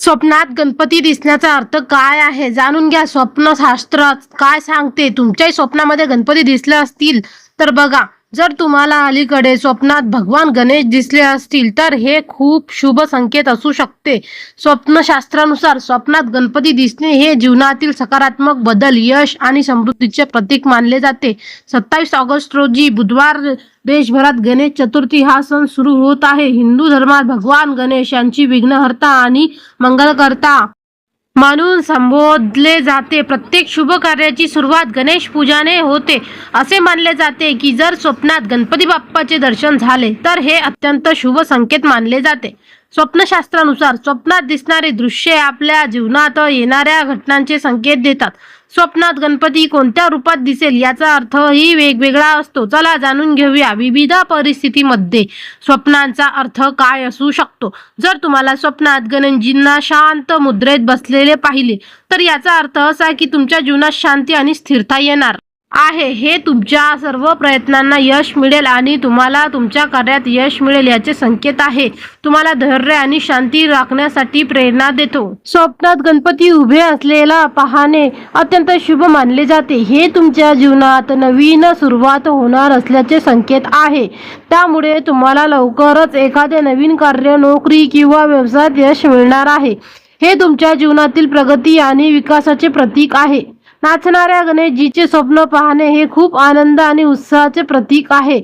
स्वप्नात गणपती दिसण्याचा अर्थ काय आहे? जाणून घ्या स्वप्नशास्त्र. काय सांगते? तुमच्याही स्वप्नामध्ये गणपती दिसले असतील तर बघा. जर तुम्हाला अलीकडे स्वप्नात भगवान गणेश दिसले असतील तर हे खूप शुभ संकेत असू शकते. स्वप्नशास्त्रानुसार स्वप्नात गणपती दिसणे हे जीवनातील सकारात्मक बदल यश आणि समृद्धीचे प्रतीक मानले जाते. सत्तावीस ऑगस्ट रोजी बुधवार देशभरात गणेश चतुर्थी हा सण सुरू होत आहे. हिंदू धर्मात भगवान गणेश यांची विघ्नहर्ता आणि मंगलकर्ता म्हणून संबोधले जाते. प्रत्येक शुभ कार्याची सुरुवात गणेश पूजाने होते. असे मानले जाते की जर स्वप्नात गणपती बाप्पाचे दर्शन झाले तर हे अत्यंत शुभ संकेत मानले जाते. स्वप्नशास्त्रानुसार स्वप्नात दिसणारी दृश्ये आपल्या जीवनात येणाऱ्या घटनांचे संकेत देतात. स्वप्नात गणपती कोणत्या रूपात दिसेल याचा अर्थही वेगवेगळा असतो. चला जाणून घेऊया विविध परिस्थितीमध्ये स्वप्नांचा अर्थ काय असू शकतो. जर तुम्हाला स्वप्नात गणेशजींना शांत मुद्रेत बसलेले पाहिले तर याचा अर्थ असा की तुमच्या जीवनात शांती आणि स्थिरता येणार. आहे. हे तुमच्या सर्व प्रयत्नांना यश मिळेल आणि तुम्हाला तुमच्या कार्यात यश मिळेल याचे संकेत आहे. तुम्हाला धैर्य आणि शांती राखण्यासाठी प्रेरणा देतो. स्वप्नात गणपती उभे असलेला पाहणे अत्यंत शुभ मानले जाते. हे तुमच्या जीवनात नवीन सुरुवात होणार असल्याचे संकेत आहे. त्यामुळे तुम्हाला लवकरच एखादे नवीन कार्य नोकरी किंवा व्यवसायात यश मिळणार आहे. हे तुमच्या जीवनातील प्रगती आणि विकासाचे प्रतीक आहे. नाचणाऱ्या गणेशजीचे स्वप्न पाहणे हे खूप आनंद आणि उत्साहाचे प्रतीक आहे.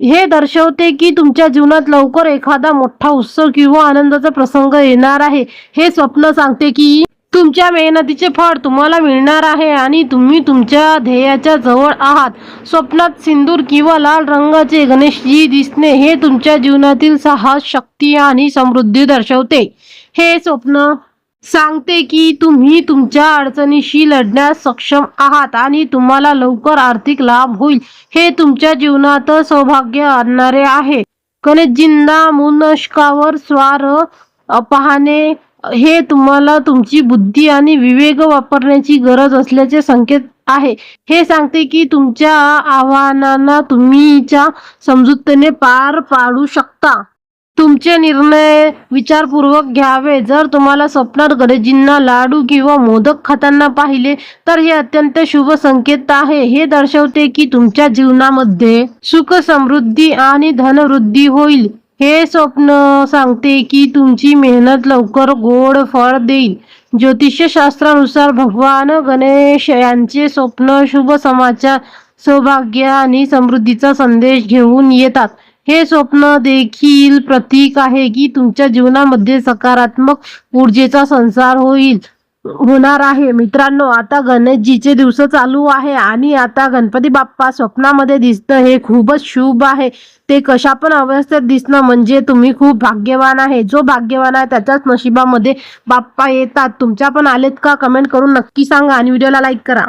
हे दर्शवते की तुमच्या जीवनात लवकर एखादा मोठा उत्सव किंवा आनंदाचा प्रसंग येणार आहे. हे स्वप्न सांगते की तुमच्या मेहनतीचे फळ तुम्हाला मिळणार आहे आणि तुम्ही तुमच्या ध्येयाच्या जवळ आहात. स्वप्नात सिंदूर किंवा लाल रंगाचे गणेशजी दिसणे हे तुमच्या जीवनातील साहस शक्ती आणि समृद्धी दर्शवते. हे स्वप्न सांगते की तुम्ही तुमच्या अडचणीशी लढण्यास सक्षम आहात आणि तुम्हाला लवकर आर्थिक लाभ होईल. हे तुमच्या जीवनात सौभाग्य आणणारे आहे. गणेशजींना मुनष्कावर स्वार पाहणे हे तुम्हाला तुमची बुद्धी आणि विवेक वापरण्याची गरज असल्याचे संकेत आहे. हे सांगते की तुमच्या आव्हानांना तुम्हीच्या समजूततेने पार पाडू शकता. तुमचे निर्णय विचारपूर्वक घ्यावे. जर तुम्हाला स्वप्नात गणेशजींना लाडू किंवा मोदक खाताना पाहिले तर हे अत्यंत शुभ संकेत आहे. हे दर्शवते की तुमच्या जीवनामध्ये सुख समृद्धी आणि धनवृद्धी होईल. हे स्वप्न सांगते की तुमची मेहनत लवकर गोड फळ देईल. ज्योतिषशास्त्रानुसार भगवान गणेश यांचे स्वप्न शुभ समाचार सौभाग्य आणि समृद्धीचा संदेश घेऊन येतात. हे स्वप्न देखील प्रतीक आहे की तुमच्या जीवनामध्ये सकारात्मक ऊर्जेचा संसार होईल होणार आहे. मित्रांनो आता गणेशजीचे दिवस चालू आहे आणि आता गणपती बाप्पा स्वप्नामध्ये दिसतं हे खूपच शुभ आहे. ते कशा पण अवस्थेत दिसणं म्हणजे तुम्ही खूप भाग्यवान आहे. जो भाग्यवान आहे त्याच्याच नशिबामध्ये बाप्पा येतात. तुमच्या पण आलेत का? कमेंट करून नक्की सांगा आणि व्हिडिओला लाईक करा.